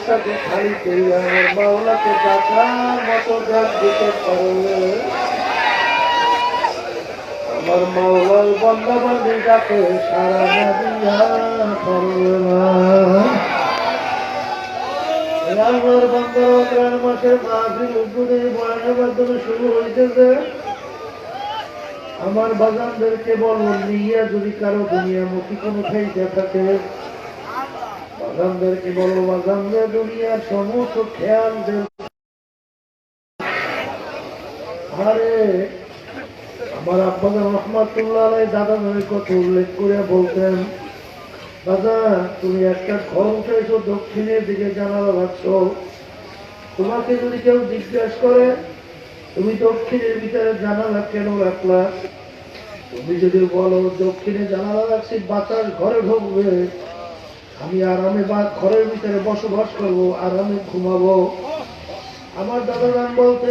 সাথে আমার মাওলাকে ডাকার মতো দিতে আমার মাওলার সারা আমার মাসের মাহফিল উদ্বোধনী মাধ্যমে শুরু আমার বাগানদেরকে বলব নিয়ে যদি কারও দুনিয়ামুখী কোনো খাইতে থাকে বাগানদেরকে বলব বাগানদের দুনিয়ার সমস্ত খেয়াল আরে, আমার আব্বাদা রহমাতুল্লাহ দাদা ভাইয়ের কথা উল্লেখ করে বলতেন দাদা তুমি একটা ঘর উঠেছো দক্ষিণের দিকে জানালা রাখছো তোমাকে যদি কেউ জিজ্ঞাসা করে, তুমি দক্ষিণের ভিতরে জানালা কেন রাখলা? তুমি যদি বলো, দক্ষিণে জানালা রাখছি, বাতাস ঘরে ঢুকবে। আমি আরামে বা ঘরের ভিতরে বসবাস করব, আরামে ঘুমাবো। আমার দাদা নাম বলতে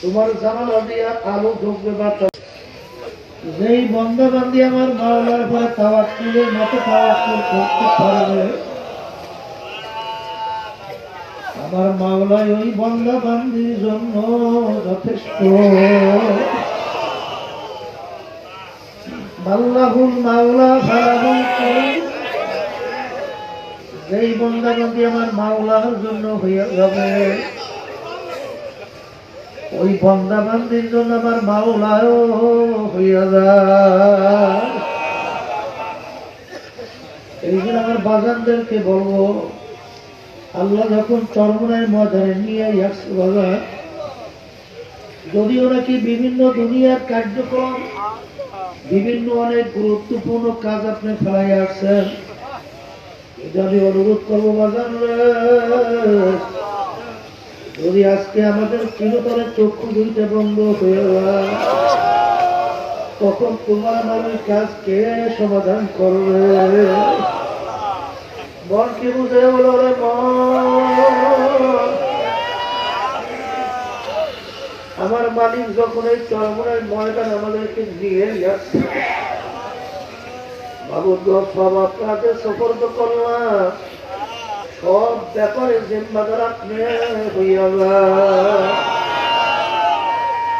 তোমার জানালা দিয়া আলো ঢুকবে বাতাস যেই বন্ধা বান্ধি আমার মাওলার পরে তাওয়াক্কুলের মতো তাওয়াক্কুল করতে পারবে। আমার মাওলাই ওই বন্ধা বান্দির জন্য যথেষ্ট। আল্লাহুল মাওলা ফালাহুল করিম যেই বন্ধা বান্দি আমার মাওলার জন্য হইয়া যাবে। ওই বন্দা বান্দির জন্য আমার মাওলাও হইয়া যায়। এই জন্য আমার বাগানদেরকে বলব, আল্লাহ যখন চরমনের ময়দানে নিয়ে আসছে বাগান যদিও নাকি বিভিন্ন দুনিয়ার কার্যক্রম, বিভিন্ন অনেক গুরুত্বপূর্ণ কাজ আপনি ফেলাই আসছেন আমি অনুরোধ করব বাগান রে। যদি আজকে আমাদের চিরতরের চক্ষু দুইটা বন্ধ হয়ে তখন তোমার আমার ওই কাজ কে সমাধান করবে। মন কি বুঝে বলো রে আমার মালিক যখন এই চরমনের ময়দান আমাদেরকে দিয়ে যাচ্ছে বাবুদ সব আপনাকে সফর তো করলাম। সব ব্যাপারে জিম্মাদার আপনি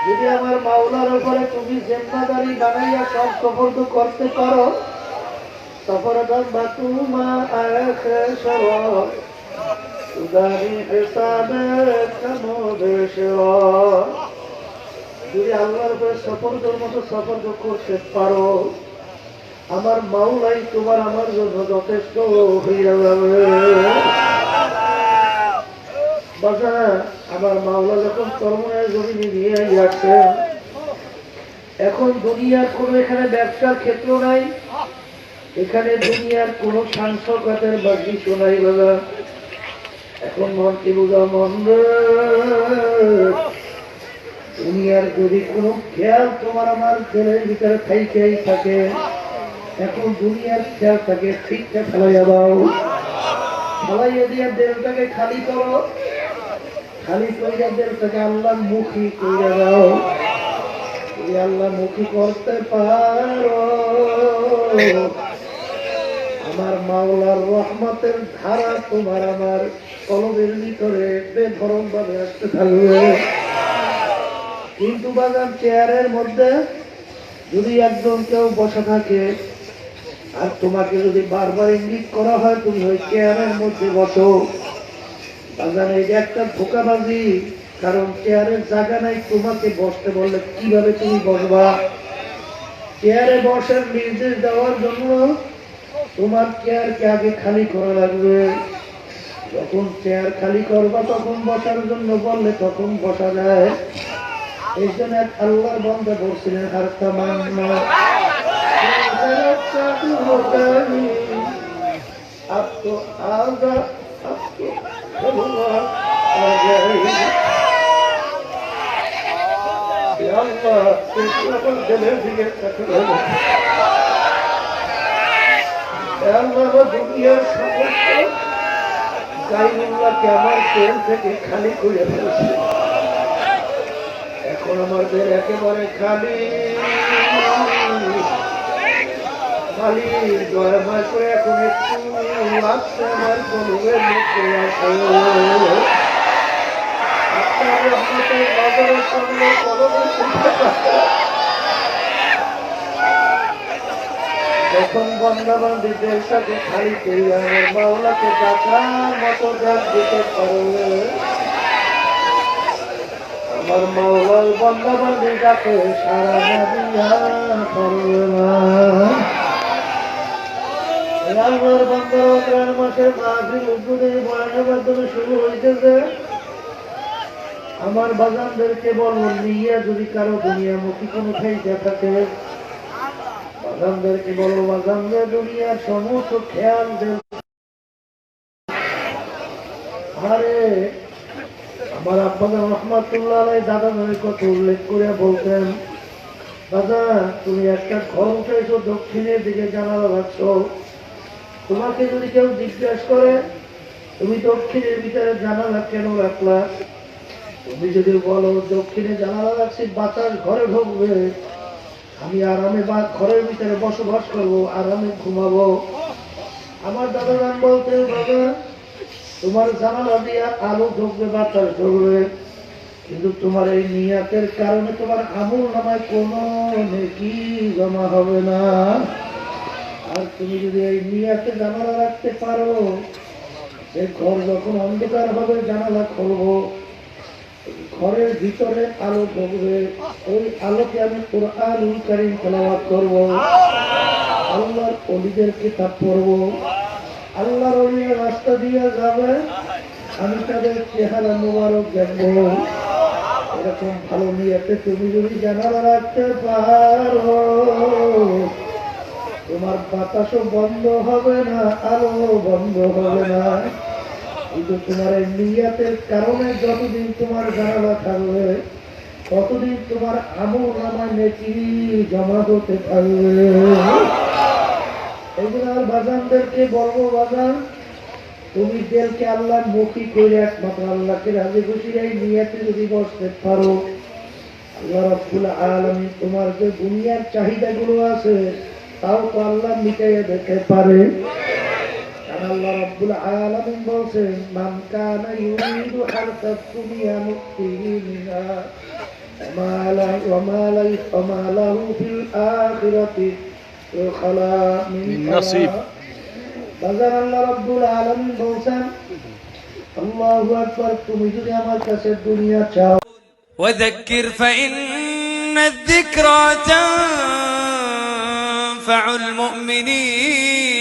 যদি আমার মাওলার উপরে তুমি জিম্মাদারি বানাইয়া সব তো করতে পারো সফর বাতুমা আখেশর উদারি হিসাবে যদি আল্লাহর উপরে সফরদের মতো সফর করতে পারো আমার মাওলাই তোমার আমার জন্য যথেষ্ট আমার মাওলা যখন কর্মনের জমিনে নিয়ে যাচ্ছে এখন দুনিয়ার কোনো এখানে ব্যবসার ক্ষেত্র নাই, এখানে দুনিয়ার কোনো সাংসদের বা কিছু নাই বাবা এখন মন কি বুঝা মন রে। দুনিয়ার যদি কোনো খেয়াল তোমার আমার ছেলের ভিতরে থাইকেই থাকে এখন দুনিয়ার খেয়াল থাকে ঠিকঠাক ফেলাইয়া দাও। ফেলাইয়া দিয়ে দেলটাকে খালি করো। খালি কইরা দেলটাকে আল্লাহ মুখী কইরা দাও। আল্লাহ মুখী করতে পারো। আমার মাওলার রহমতের ধারা তোমার আমার কলমের ভিতরে বেধরম ভাবে আসতে থাকবে। কিন্তু বাগান চেয়ারের মধ্যে যদি একজন কেউ বসে থাকে আর তোমাকে যদি বারবার ইঙ্গিত করা হয়, তুমি ওই চেয়ারের মধ্যে বসো। এই যে একটা ধোকাবাজি, কারণ চেয়ারের জায়গা নাই, তোমাকে বসতে বললে কীভাবে তুমি বসবা? চেয়ারে বসার নির্দেশ দেওয়ার জন্য তোমার চেয়ারকে আগে খালি করা লাগবে। যখন চেয়ার খালি করবা, তখন বসার জন্য বললে তখন বসা যায়। এই জন্য আল্লাহর বন্ধে বলছিলেন আর তামান্না تهتدي أبقى أبقى أبقى يا الله تشرب الجلبية تكرمك يا الله الدنيا سمحت জাইনুল্লাহকে আমার প্রেম থেকে খালি করে ফেলছে এখন আমাদের একেবারে খালি খালি দয়াময় করে এখন একটু আসছে আমার কলমের মুখে আসে। আপনার যখন বন্ধাবান্ধীদের সাথে খালি করি আমার মাওলাকে ডাকার মতো ডাক দিতে পারবে আমার মাওলার বন্ধাবান্ধী ডাকে, সারা না। দিয়া আমার বাগানদেরকে বলব নিয়ে যদি কারও দুনিয়ামুখী কোনো খাইতে থাকে বাগানদেরকে বলো বাগানদের দুনিয়ার সমস্ত খেয়াল আরে, আমার দাদা কত উল্লেখ করে দাদা তুমি একটা ঘর উঠেছো দক্ষিণের দিকে জানালা রাখছো তোমাকে যদি কেউ জিজ্ঞেস করে, তুমি দক্ষিণের ভিতরে জানালা কেন রাখলা? তুমি যদি বলো, দক্ষিণে জানালা রাখছি, বাতাস ঘরে ঢুকবে। আমি আরামে বা ঘরের ভিতরে বসবাস করব, আরামে ঘুমাবো। আমার দাদা নাম বলতে বাবা তোমার জানালা দিয়া আলো ঢুকবে, বাতাস ঢুকবে। কিন্তু তোমার এই নিয়াতের কারণে তোমার আমল নামায় কোনো নেকি জমা হবে না। আর তুমি যদি এই নিয়াতে জানালা রাখতে পারো যে ঘর যখন অন্ধকার হবে, জানালা খুলবো। ঘরের ভিতরে আলো ঢুকবে। ওই আলোকে আমি কোরআন কারিম তেলাওয়াত করব। আল্লাহর অলিদের কিতাব পড়ব। আল্লাহর অলির রাস্তা দিয়ে যাবে, আমি তাদের চেহারা মোবারক দেখব। এরকম ভালো নিয়েতে তুমি যদি জানালা রাখতে পারো তোমার বাতাসও বন্ধ হবে না আলো বন্ধ হবে না। কিন্তু তোমার এই নিয়াতের কারণে যতদিন তোমার জানালা থাকবে ততদিন তোমার আমল নামায় নেকি জমা হতে থাকবে। এগুলো আর বাজানদেরকে বলব, বাজান, তুমি দেলকে আল্লাহ করে একমাত্র আল্লাহকে রাজি খুশি এই নিয়াতে যদি বসতে পারো, আল্লাহ রব্বুল আলামিন তোমার যে দুনিয়ার চাহিদাগুলো আছে তাও তো আল্লাহ মিটাইয়া দিতে পারে কারণ আল্লাহ রাব্বুল আলামিন বলছেন মান কানা ইউরিদু হারসাদ দুনিয়া মুক্তিহি মিনহা وما له وما له وما له في الآخرة خلا من من نصيب। বাজার আল্লাহ রাব্বুল আলামিন বলছেন আল্লাহু আকবার তুমি যদি আমার কাছে দুনিয়া চাও وذكر فإن الذكرى تنفع ينفع المؤمنين.